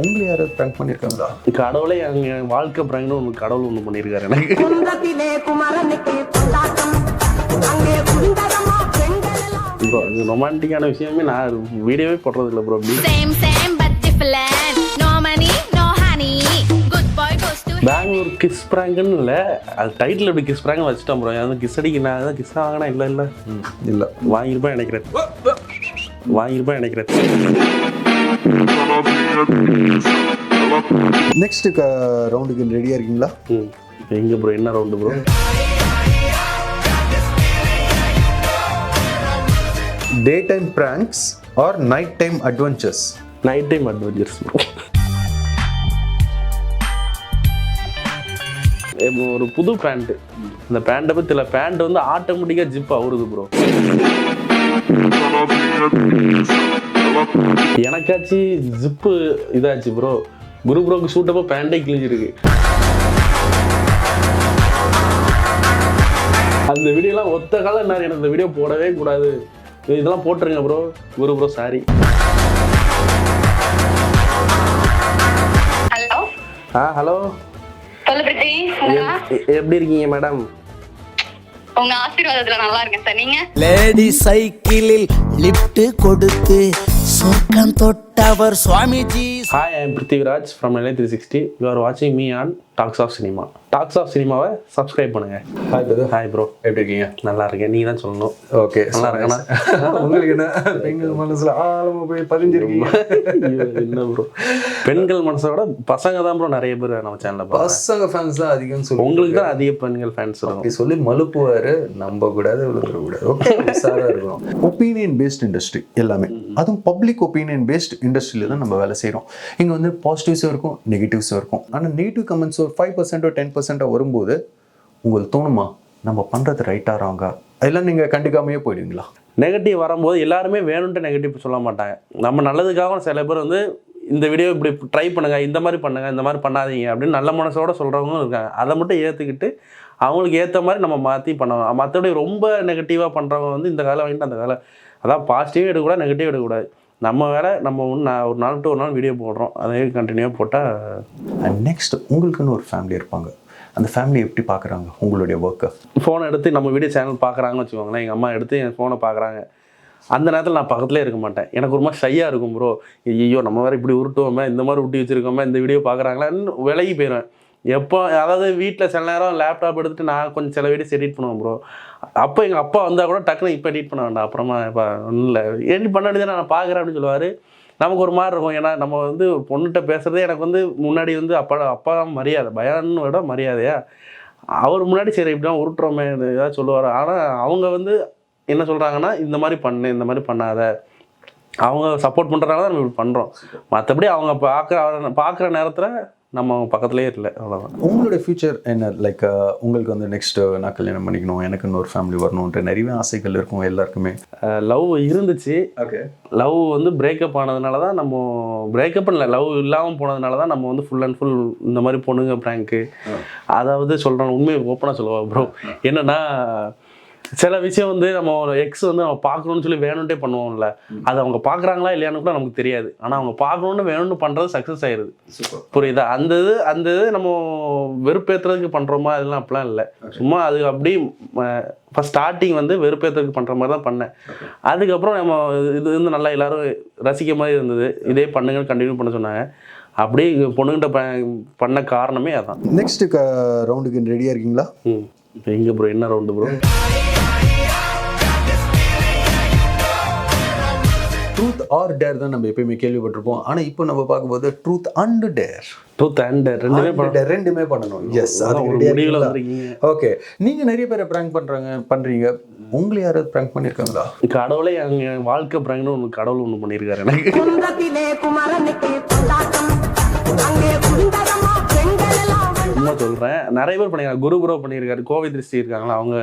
உங்களை யாராவது ப்ராங்க் பண்ணியிருக்காங்களா கடவுளே என் வாழ்க்கை பிராங்கன்னு ஒன்று கடவுள் ஒன்று பண்ணியிருக்காரு எனக்கு. ப்ரோ ரொமான்டிக்கான விஷயமே நான் வீடியோவே போடுறது இல்லை ப்ரோ அப்படி. Same, same, but different. No money, no honey. Good boy goes to Bengaluru kiss பிராங்குன்னு இல்லை அது டைட்டில் இப்படி கிஸ் பிராங்க் வச்சுட்டேன் ப்ரோ அது கிஸ் அடிக்க நான் அதான் கிஸ் வாங்கினா இல்லை இல்லை. இல்லை. வாங்கியிருப்பேன் நினைக்கிறேன். வாங்கியிருப்பேன் நினைக்கிறேன். நெக்ஸ்ட் ரவுண்டுக்கு ரெடியாக இருக்கீங்களா? எங்கே ப்ரோ என்ன round bro day time pranks or night time adventures night time adventures ஒரு புது பேண்ட்டு இந்த பேண்ட்டை பற்றி இல்லை பேண்ட் வந்து ஆட்டோமேட்டிக்காக ஜிப் அவருது ப்ரோ எனக்காச்சு ஜிப்பு இதாச்சு ப்ரோ குரு ப்ரோக்கு ஷூட்டப்போ பேண்டே கிழிஞ்சிருக்கு. அந்த வீடியோலாம் ஒத்த காலம் என்ன எனக்கு இந்த வீடியோ போடவே கூடாது. இதெல்லாம் போட்டுருங்க bro Guru bro sorry hello ஆ ஹலோ எப்படி இருக்கீங்க மேடம் உங்க ஆசீர்வாதத்துல நல்லா இருக்கேன் சார். நீங்க? லேடி சைக்கிளில் லிப்ட் கொடுத்து சொர்க்கம் தொட்டவர் Swamiji hi I'm Prithviraj from நிலை த்ரீ சிக்ஸ்டி யூ ஆர் வாட்சிங் me on talks of cinema talks of சினிமாவை சப்ஸ்கிரைப் பண்ணுங்க. ஹாய் பிரதர் ஹாய் ப்ரோ எப்படி இருக்கீங்க? நல்லா இருக்கேன். நீ தான் சொல்லணும். ஓகே நல்லா இருக்கேனா? உங்களுக்கு என்ன? பெண்கள் மனசுல ஆழமா போய் பதிஞ்சிருக்கீங்க. ஐயோ, என்ன ப்ரோ பெண்கள் மனசோட பசங்க தான் ப்ரோ நிறைய பேர் நம்ம சேனலில் பசங்க ஃபேன்ஸ் தான் அதிகம்னு சொல்லி உங்களுக்கு தான் அதிக பெண்கள் ஃபேன்ஸ் அப்படி சொல்லி மலுப்புவாரு நம்ப கூடாது விழுந்துட கூடாது ஓகே சாரா இருக்கும் ஒப்பீனியன் பேஸ்ட் இண்டஸ்ட்ரி எல்லாமே அதுவும் பப்ளிக் ஒப்பீனியன் பேஸ்ட் இண்டஸ்ட்ரியில் தான் நம்ம வேலை செய்கிறோம் இங்கே வந்து பாசிட்டிவ்ஸும் இருக்கும் நெகட்டிவ்ஸும் இருக்கும். ஆனால் நெகட்டிவ் கமெண்ட்ஸ் ஒரு ஃபைவ் பர்சன்டோ டென் பர்சன்டோ வரும்போது உங்களுக்கு தோணுமா? நம்ம பண்ணுறது ரைட்டாக ராங்கா அதெல்லாம் நீங்கள் கண்டுக்காமையே போயிடுவீங்களா? நெகட்டிவ் வரும்போது எல்லாருமே வேணும்ட்டு நெகட்டிவ் சொல்ல மாட்டாங்க. நம்ம நல்லதுக்காக சில பேர் வந்து இந்த வீடியோ இப்படி ட்ரை பண்ணுங்க இந்த மாதிரி பண்ணுங்க இந்த மாதிரி பண்ணாதீங்க அப்படின்னு நல்ல மனசோட சொல்கிறவங்களும் இருக்காங்க. அதை மட்டும் ஏற்றுக்கிட்டு அவங்களுக்கு ஏற்ற மாதிரி நம்ம மாற்றி பண்ணணும். மற்றபடி ரொம்ப நெகட்டிவாக பண்ணுறவங்க வந்து இந்த காலம் வாங்கிட்டு அந்த காலம் அதான் பாசிட்டிவும் எடுக்கக்கூடாது நெகட்டிவ் எடுக்கக்கூடாது. நம்ம வேலை நம்ம ஒன்று நான் ஒரு நாள் டு ஒரு நாள் வீடியோ போடுறோம். அதே கண்டினியூவாக போட்டால் அண்ட் நெக்ஸ்ட் உங்களுக்குன்னு ஒரு ஃபேமிலி இருப்பாங்க. அந்த ஃபேமிலி எப்படி பார்க்குறாங்க உங்களுடைய ஒர்க்கை ஃபோனை எடுத்து நம்ம வீடியோ சேனல் பார்க்குறாங்கன்னு வச்சுக்கோங்களேன். எங்கள் அம்மா எடுத்து என் ஃபோனை பார்க்குறாங்க அந்த நேரத்தில் நான் பக்கத்துலேயே இருக்க மாட்டேன். எனக்கு ஒரு மாதிரி ஷையாக இருக்கும் ப்ரோ ஐயோ நம்ம வேறு இப்படி உருட்டுவோமே இந்த மாதிரி உருட்டி வச்சுருக்கோமே இந்த வீடியோ பார்க்குறாங்களான்னு விலகி போயிடுவேன் எப்போ அதாவது வீட்டில் சில நேரம் லேப்டாப் எடுத்துட்டு நான் கொஞ்சம் சில வீடியோஸ் எடிட் பண்ணுவேன் ப்ரோ அப்போ எங்கள் அப்பா வந்தால் கூட டக்குனு இப்போ எடிட் பண்ண வேண்டாம். அப்புறமா இப்போ ஒன்றும் இல்லை. எடிட் பண்ண வேண்டியது நான் பார்க்குறேன் அப்படின்னு சொல்லுவார். நமக்கு ஒரு மாதிரி இருக்கும். ஏன்னா நம்ம வந்து பொண்ணுகிட்ட பேசுகிறதே எனக்கு வந்து முன்னாடி வந்து அப்பா அப்பா தான் மரியாதை. பயம்னு விட மரியாதையா? அவர் முன்னாடி சரி இப்படி தான் உருட்டுறோமே ஏதாவது சொல்லுவார். ஆனால் அவங்க வந்து என்ன சொல்கிறாங்கன்னா இந்த மாதிரி பண்ணு இந்த மாதிரி பண்ணாத. அவங்க சப்போர்ட் பண்ணுறதுனால தான் நம்ம இப்படி பண்ணுறோம் மற்றபடி அவங்க பார்க்குற பார்க்குற நேரத்தில் நம்ம அவங்க பக்கத்துலேயே இல்லை அவ்வளோதான் உங்களுடைய ஃபியூச்சர் என்ன? லைக் உங்களுக்கு வந்து நெக்ஸ்ட் நான் கல்யாணம் பண்ணிக்கணும் எனக்கு இன்னொரு ஃபேமிலி வரணுன்ட்டு நிறைய ஆசைகள் இருக்கும் எல்லாருக்குமே. லவ் இருந்துச்சு. ஓகே லவ் வந்து பிரேக்கப் ஆனதுனால தான் நம்ம பிரேக்கப் இல்லை லவ் இல்லாமல் போனதுனால தான் நம்ம வந்து ஃபுல் அண்ட் ஃபுல் இந்த மாதிரி பொண்ணுங்க ப்ராங்க்கு அதாவது சொல்கிறேன் உண்மையை ஓப்பனாக சொல்லுவா ப்ரோ என்னன்னா சில விஷயம் வந்து நம்ம ஒரு எக்ஸ் வந்து நம்ம பார்க்கணும்னு சொல்லி வேணும்ட்டே பண்ணுவோம்ல. அது அவங்க பார்க்குறாங்களா இல்லையான்னு கூட நமக்கு தெரியாது. ஆனால் அவங்க பார்க்கணுன்னு வேணும்னு பண்ணுறது சக்ஸஸ் ஆயிடுது புரியுதா? அந்த இது அந்த இது நம்ம வெறுப்பேற்றுறதுக்கு பண்ணுறோமா அதெல்லாம் அப்படிலாம் இல்லை. சும்மா அது அப்படி ஃபஸ்ட் ஸ்டார்டிங் வந்து வெறுப்பேற்றுறதுக்கு பண்ணுற மாதிரி தான் பண்ணேன். அதுக்கப்புறம் நம்ம இது வந்து நல்லா எல்லாரும் ரசிக்க மாதிரி இருந்தது. இதே பண்ணுங்கன்னு கண்டினியூ பண்ண சொன்னாங்க. அப்படி பொண்ணுகிட்ட பண்ண காரணமே அதான். நெக்ஸ்ட் ரவுண்டுக்கு ரெடியாக இருக்கீங்களா? எங்கே ப்ரோ என்ன ரவுண்டு ப்ரோ ஆர் டேர் தான் நம்ம எப்பயுமே கேள்விப்பட்டிருப்போம். ஆனால் இப்போ நம்ம பார்க்கும்போது truth and dare truth and ரெண்டுமே ரெண்டுமே பண்ணணும். எஸ் அது ஓகே நீங்க நிறைய பேரை ப்ராங்க் பண்றாங்க பண்றீங்க. உங்களை யாராவது ப்ராங்க் பண்ணியிருக்காங்களா கடவுளே என் வாழ்க்கை பிராங்கன்னு ஒன்று கடவுள் ஒன்று பண்ணியிருக்காரு எனக்கு. சும்மா சொல்கிறேன் நிறைய பேர் பண்ணியிருக்காங்க குரு குரு பண்ணியிருக்காரு கோவை திருஷ்டி இருக்காங்களா? அவங்க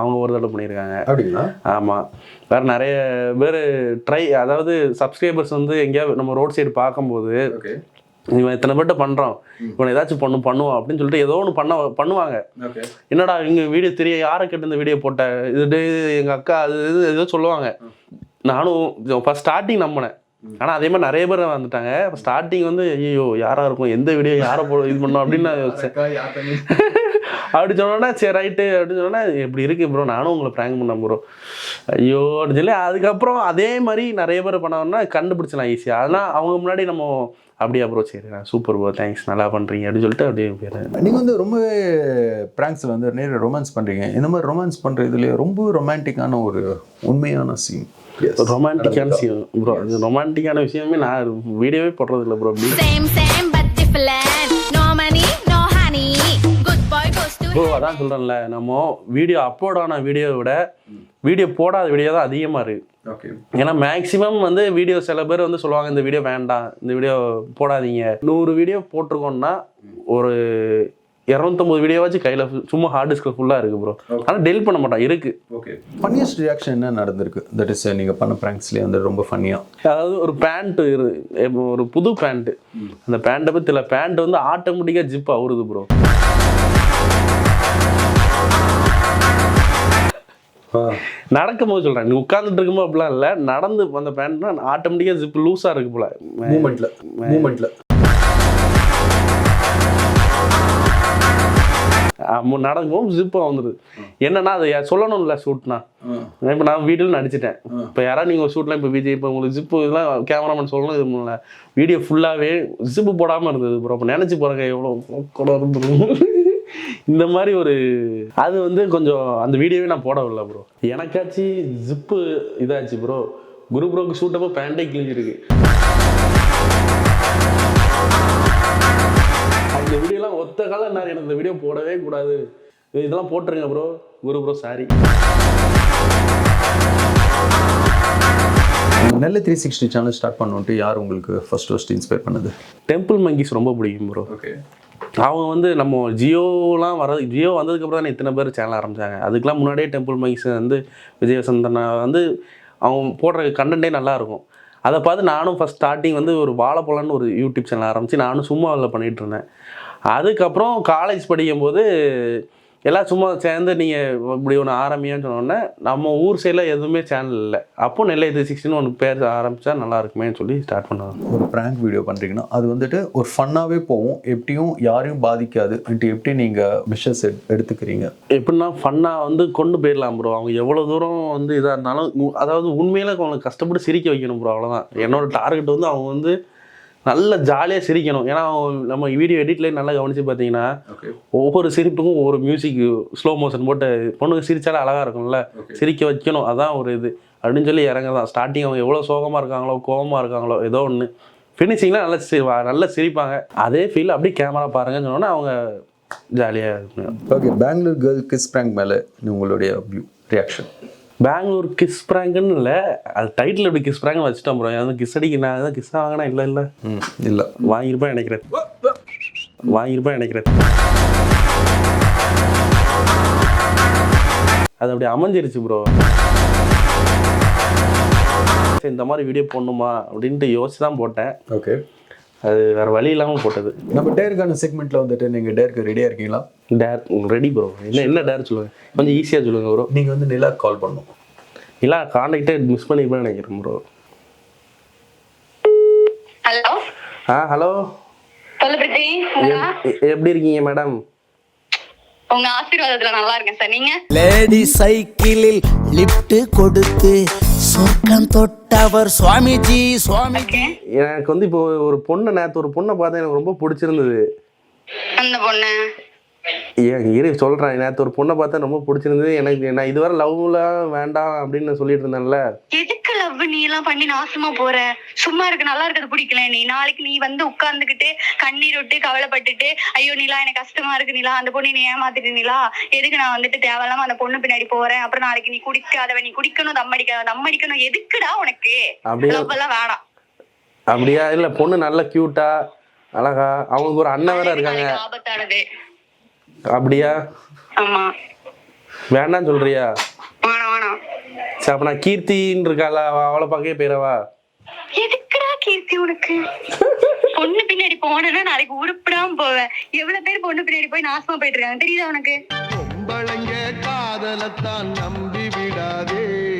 அவங்க ஒரு தடவை பண்ணியிருக்காங்க அப்படிங்களா? ஆமாம் வேறு நிறைய பேர் ட்ரை அதாவது சப்ஸ்கிரைபர்ஸ் வந்து எங்கேயாவது நம்ம ரோட் சைடு பார்க்கும்போது இவன் இத்தனை பேர்ட்ட பண்ணுறோம் இவனை ஏதாச்சும் பண்ணு பண்ணுவான் அப்படின்னு சொல்லிட்டு ஏதோ ஒன்று பண்ண பண்ணுவாங்க. என்னடா இங்கே வீடியோ தெரிய யாரை கேட்டு இந்த வீடியோ போட்ட? இது எங்கள் அக்கா அது இது ஏதோ சொல்லுவாங்க. நானும் ஃபஸ்ட் ஸ்டார்டிங் நம்பினேன். ஆனா அதே மாதிரி நிறைய பேர் வந்துட்டாங்க. ஸ்டார்டிங் வந்து ஐயோ யாரா இருக்கும்? எந்த வீடியோ யாரை போ இது பண்ணோம் அப்படின்னு நான் யோசிச்சேன். அப்படி சொன்னோன்னா சரி ரைட்டு அப்படின்னு சொன்னா இப்படி இருக்கு ப்ரோ நானும் உங்களை ப்ராங்க் பண்ண ப்ரோ ஐயோ அப்படின்னு சொல்லி அதுக்கப்புறம் அதே மாதிரி நிறைய பேர் பண்ணோம்னா கண்டுபிடிச்சலாம் ஈஸியாக அதெல்லாம் அவங்க முன்னாடி நம்ம அப்படியா ப்ரோ சரி நான் சூப்பர் ப்ரோ தேங்க்ஸ் நல்லா பண்ணுறீங்க அப்படின்னு சொல்லிட்டு அப்படியே போயிடுறேன். நீங்க வந்து ரொம்பவே பிராங்க்ஸ் வந்து நிறைய ரொமான்ஸ் பண்றீங்க. இந்த மாதிரி ரொமான்ஸ் பண்ற இதுல ரொம்ப ரொமான்டிக்கான ஒரு உண்மையான சீன் ரொமான்டிக்கான விஷயம் ப்ரோ அது ரொமான்டிக்கான விஷயமே நான் வீடியோவே போடுறது இல்லை ப்ரோ அப்படி Same, same, but different. No money, no honey. Good boy goes to bro அதான் சொல்கிறேன்ல நம்ம வீடியோ அப்லோட் ஆன வீடியோவை விட வீடியோ போடாத வீடியோ தான் அதிகமாக இருக்குது ஓகே ஏன்னா மேக்ஸிமம் வந்து வீடியோ சில பேர் வந்து சொல்லுவாங்க இந்த வீடியோ வேண்டாம் இந்த வீடியோ போடாதீங்க. நூறு வீடியோ போட்டிருக்கோம்னா ஒரு இரநூத்தொம்பது வீடியோவாச்சும் கையில் சும்மா ஹார்ட் டிஸ்கில் ஃபுல்லாக இருக்குது ப்ரோ ஆனால் டெலிட் பண்ண மாட்டான் இருக்கு. ஓகே ஃபன்னியஸ்ட் ரியாக்ஷன் என்ன நடந்திருக்கு? தட் இஸ் நீங்க பண்ண பிராங்க்ஸ்லேயே வந்து ரொம்ப ஃபன்னியா அதாவது ஒரு பேண்ட் இரு இப்போ ஒரு புது பேண்ட்டு அந்த பேண்ட்டை பற்றி இல்லை பேண்ட் வந்து ஆட்டோமேட்டிக்காக ஜிப் ஆகுது ப்ரோ நடக்கும் போது சொல்கிறேன் நீ உட்காந்துட்டு இருக்கும்போது அப்படிலாம் இல்லை நடந்து அந்த பேண்ட்னா ஆட்டோமேட்டிக்காக ஜிப் லூஸாக இருக்கு போல. மூமெண்ட்ல மூமெண்ட்ல நடக்கும் ஜிப்பாக வந்துடுது என்னன்னா அது சொல்லணும்ல ஷூட்னா இப்போ நான் வீட்டில் நடிச்சிட்டேன். இப்போ யாராவது நீங்கள் ஷூட்லாம் இப்போ விஜய் இப்போ உங்களுக்கு ஜிப்பு இதெல்லாம் கேமராமேன் சொல்லணும் இது பண்ணல வீடியோ ஃபுல்லாகவே ஜிப்பு போடாமல் இருந்தது ப்ரோ அப்போ நினச்சி போகிறங்க எவ்வளோ கூட இந்த மாதிரி ஒரு அது வந்து கொஞ்சம் அந்த வீடியோவே நான் போடவில்லை ப்ரோ எனக்காச்சு ஜிப்பு இதாச்சு ப்ரோ குரு ப்ரோக்கு ஷூட்டப்போ பேண்டே கிழிஞ்சிருக்கு. அந்த வீடியோலாம் ஒத்த காலம் நான் எனக்கு இந்த வீடியோ போடவே கூடாது. இதெல்லாம் போட்டுருங்க bro Guru bro sorry Nellai three sixty channel start பண்ணுன்ட்டு யார் உங்களுக்கு ஃபர்ஸ்ட் ஃபர்ஸ்ட் இன்ஸ்பயர் பண்ணது? டெம்பிள் மங்கிஸ் ரொம்ப பிடிக்கும் ப்ரோ ஓகே அவங்க வந்து நம்ம ஜியோலாம் வர ஜியோ வந்ததுக்கப்புறம் தான் இத்தனை பேர் சேனல் ஆரம்பிச்சாங்க. அதுக்கெலாம் முன்னாடியே டெம்பிள் மங்கிஸ் வந்து விஜய் வசந்தனா வந்து அவங்க போடுற கண்டென்ட்டே நல்லா இருக்கும். அதை பார்த்து நானும் ஃபஸ்ட் ஸ்டார்டிங் வந்து ஒரு வாழைப்பழம்னு ஒரு யூடியூப் சேனல் ஆரம்பித்து நானும் சும்மா அதில் பண்ணிகிட்டு இருந்தேன். அதுக்கப்புறம் காலேஜ் படிக்கும்போது எல்லாம் சும்மா சேர்ந்து நீங்கள் இப்படி ஒன்று ஆரம்பியான்னு சொன்னோடனே நம்ம ஊர் சைடில் எதுவுமே சேனல் இல்லை. அப்போ நெல்லை த்ரீ சிக்ஸ்டின்னு ஒன்று பேர் ஆரம்பித்தா நல்லா இருக்குமேன்னு சொல்லி ஸ்டார்ட் பண்ணாங்க. ஒரு ப்ராங்க் வீடியோ பண்ணுறீங்கன்னா அது வந்துட்டு ஒரு ஃபன்னாகவே போகும். எப்படியும் யாரையும் பாதிக்காது. எப்படி நீங்கள் மிஷஸ் எடுத்துக்கிறீங்க? எப்படின்னா ஃபன்னாக வந்து கொண்டு போயிடலாம் ப்ரோ அவங்க எவ்வளோ தூரம் வந்து இதாக இருந்தாலும் அதாவது உண்மையில அவங்களுக்கு கஷ்டப்பட்டு சிரிக்க வைக்கணும் ப்ரோ அவ்வளோதான் என்னோட டார்கெட் வந்து அவங்க வந்து நல்ல ஜாலியாக சிரிக்கணும். ஏன்னா அவங்க நம்ம வீடியோ எடிட்லேயே நல்லா கவனித்து பார்த்தீங்கன்னா ஒவ்வொரு சிரிப்புக்கும் ஒவ்வொரு மியூசிக் ஸ்லோ மோஷன் போட்டு பொண்ணுங்க சிரிச்சாலே அழகாக இருக்கும்ல. சிரிக்க வைக்கணும். அதான் ஒரு இது. அப்படின்னு சொல்லி இறங்கதான் ஸ்டார்டிங் அவங்க எவ்வளோ சோகமாக இருக்காங்களோ கோவமாக இருக்காங்களோ ஏதோ ஒன்று ஃபினிஷிங்லாம் நல்லா சி நல்லா சிரிப்பாங்க. அதே ஃபீல் அப்படியே கேமரா பாருங்கன்னு சொன்னோன்னே அவங்க ஜாலியாக okay Bengaluru girl kiss prank மேலே உங்களுடைய வியூ ரியாக்ஷன் பெங்களூர் கிஸ் ப்ராங்குன்னு இல்லை. அது டைட்டில் எப்படி கிஸ் ப்ராங்க் வச்சுட்டோம் ப்ரோ அது கிஸ் அடிக்க நான் தான் கிஸ் வாங்கினா இல்லை இல்லை. ம் இல்லை. வாங்கியிருப்பேன் நினைக்கிறேன். வாங்கியிருப்பேன் நினைக்கிறேன். அது அப்படி அமைஞ்சிருச்சு ப்ரோ இந்த மாதிரி வீடியோ போடணுமா அப்படின்ட்டு யோசிச்சு தான் போட்டேன். ஓகே அது வேற வழி இல்லாமல் போட்டது. நம்ம டேருக்கான செக்மெண்ட்டில் வந்துட்டு நீங்கள் டேருக்கு ரெடியாக இருக்கீங்களா? டேர் ரெடி ப்ரோ என்ன என்ன டேர் சொல்லுங்க? கொஞ்சம் ஈஸியாக சொல்லுங்க ப்ரோ நீங்கள் வந்து நிலா கால் பண்ணணும் இல்லை காண்டாக்டே மிஸ் பண்ணிப்பேன் நினைக்கிறேன் ப்ரோ ஹலோ ஆ ஹலோ எப்படி இருக்கீங்க மேடம் உங்க ஆசீர்வாதத்துல நல்லா இருக்கேன் சார். நீங்க? லேடி சைக்கிளில் லிப்ட் கொடுத்து சொர்க்கம் தொட்டவர் சுவாமிஜி சுவாமிஜி. எனக்கு வந்து இப்போ ஒரு பொண்ணை நேற்று ஒரு பொண்ணை பார்த்தா எனக்கு ரொம்ப பிடிச்சிருந்தது. அந்த பொண்ணு? இரு சொல்கிறேன் நேற்று ஒரு பொண்ணை பார்த்தா ரொம்ப பிடிச்சிருந்தது. எனக்கு நான் இதுவரை லவ்லாம் வேண்டாம் அப்படின்னு சொல்லிட்டு இருந்தேன்ல. எதுக்கு லவ் நீ எல்லாம் பண்ணி நாசமா போற. சும்மா இருக்கு நல்லா இருக்கிறது பிடிக்கல நீ. நாளைக்கு நீ வந்து உட்கார்ந்துகிட்டு கண்ணீர் விட்டு கவலைப்பட்டுட்டு ஐயோ நிலா எனக்கு கஷ்டமா இருக்கு நிலா. அந்த பொண்ணு நீ ஏமாத்திட்டு நிலா. எதுக்கு நான் வந்துட்டு தேவையில்லாம அந்த பொண்ணு பின்னாடி போறேன்? அப்புறம் நாளைக்கு நீ குடிக்காதவ நீ குடிக்கணும் தம் அடிக்க தம் அடிக்கணும் எதுக்குடா உனக்கு? லவ் எல்லாம் வேணாம். அப்படியா? இல்லை பொண்ணு நல்ல க்யூட்டா அழகா அவங்களுக்கு ஒரு அண்ணன் வேற இருக்காங்க. ஆபத்தானது. அப்படியா? ஆமா. வேண்டாம்னு சொல்றியா? வேணாம் வேணாம். சரி அப்போ நான் கீர்த்தின்னு இருக்காளா? அவ- அவளை பார்க்கவே போயிடவா? எதுக்குடா கீர்த்தி உனக்கு? பொண்ணு பின்னாடி போனேன்னா நாளைக்கு உருப்பிடாம போவேன் எவ்வளவு பேர் பொண்ணு பின்னாடி போய் நாசமா போயிட்டு இருக்காங்க. தெரியுதா உனக்கு? பொம்பளைங்க காதலத்தான் நம்பி விடாதே.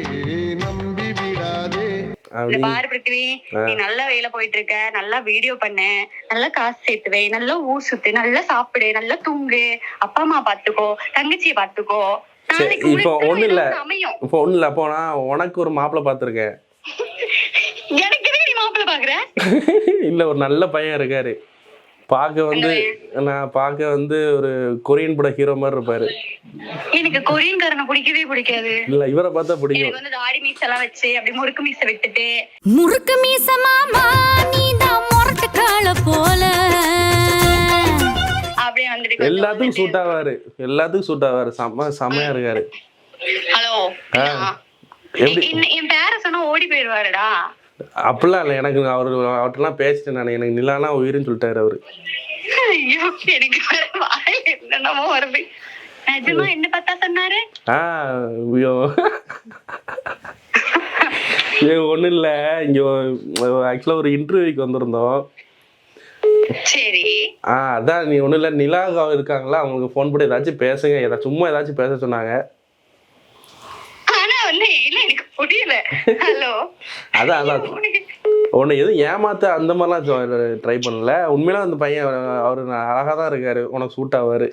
இந்த பாரு பிருத்திவி நீ நல்ல வேலை போயிட்டு இருக்க நல்லா வீடியோ பண்ணு நல்லா காசு சேர்த்து வை நல்லா ஊர் சுத்து நல்லா சாப்பிடு நல்லா தூங்கு அப்பா அம்மா பாத்துக்கோ தங்கச்சியை பாத்துக்கோ இப்போ ஒன்றும் இல்லை. இப்போ ஒன்றும் இல்லை. நான் உனக்கு ஒரு மாப்பிள்ளை பார்த்துருக்கேன். எனக்கு நீ மாப்பிள்ள பாக்குற இல்லை ஒரு நல்ல பையன் இருக்காரு. பார்க்க வந்து நான் பார்க்க வந்து ஒரு கொரியன் பட ஹீரோ மாதிரி இருப்பாரு. எனக்கு கொரியன்காரனை பிடிக்கவே பிடிக்காது. இல்லை இவரை பார்த்தா பிடிக்கும். எனக்கு வந்து தாடி மீச எல்லாம் வச்சு அப்படி முறுக்கு மீச விட்டுட்டு. முறுக்கு மீச மாமா நீதான் முரட்டு கால போல. அப்படியே வந்துட்டு எல்லாத்துக்கும் சூட் ஆவாரு. எல்லாத்துக்கும் சூட் ஆவாரு. செம்ம செம்மையா இருக்காரு. ஹலோ எப்படி? என் பேர சொன்னா ஓடி போயிருவாருடா அப்படிலாம் இல்லை. எனக்கு அவர் அவர்கிட்டலாம் பேசிட்டேன் நான். எனக்கு நிலானா உயிர்னு சொல்லிட்டாரு அவரு. எனக்கு என்னென்னமோ வருது. நிஜமா என்ன பார்த்தா சொன்னாரு? ஆ ஐயோ. ஒன்றும் இல்லை. இங்கே ஆக்சுவலாக ஒரு இன்டர்வியூக்கு வந்திருந்தோம். சரி. ஆ அதான் நீ ஒன்றும் இல்லை. நிலா இருக்காங்களா? அவங்களுக்கு ஃபோன் பண்ணி ஏதாச்சும் பேசுங்க. ஏதாச்சும் சும்மா ஏதாச்சும் பேச சொன்னாங்க ஆனா வந்து இல்ல எனக்கு புரியல ஹலோ அதான் அதான். உன்னை எதுவும் ஏமாத்த அந்த மாதிரிலாம் ட்ரை பண்ணல. உண்மையில அந்த பையன் அவர் அழகாக தான் இருக்காரு. உனக்கு சூட் ஆவார்.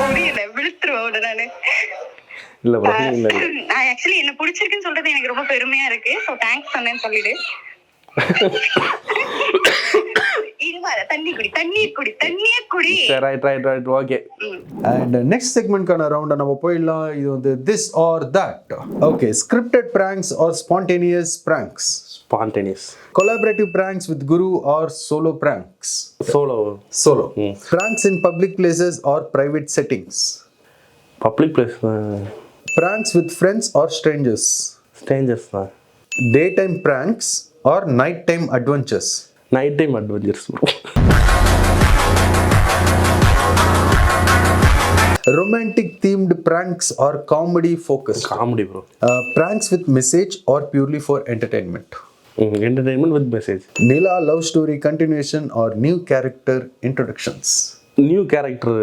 புரியல விழுத்துருவோட நானு. இல்லை பிரச்சனை இல்லை நான் ஆக்சுவலி என்ன பிடிச்சிருக்குன்னு சொல்றது எனக்கு ரொம்ப பெருமையா இருக்கு. சோ தேங்க்ஸ் சொன்னேன்னு சொல்லிடு. இருவார தண்ணி குடி தண்ணீர் குடி தண்ணீர் குடி சரி right right right okay and next செக்மெண்ட்கான ரவுண்டை நம்ம போயிடலாம் இது வந்து this or that okay scripted pranks or spontaneous pranks spontaneous collaborative pranks with guru or solo pranks solo solo pranks in public places or private settings public place pranks with friends or strangers strangers தான் daytime pranks or nighttime adventures night time adventures romantic themed pranks or comedy focused comedy bro Uh, pranks with message or purely for entertainment entertainment with message nila love story continuation or new character introductions new character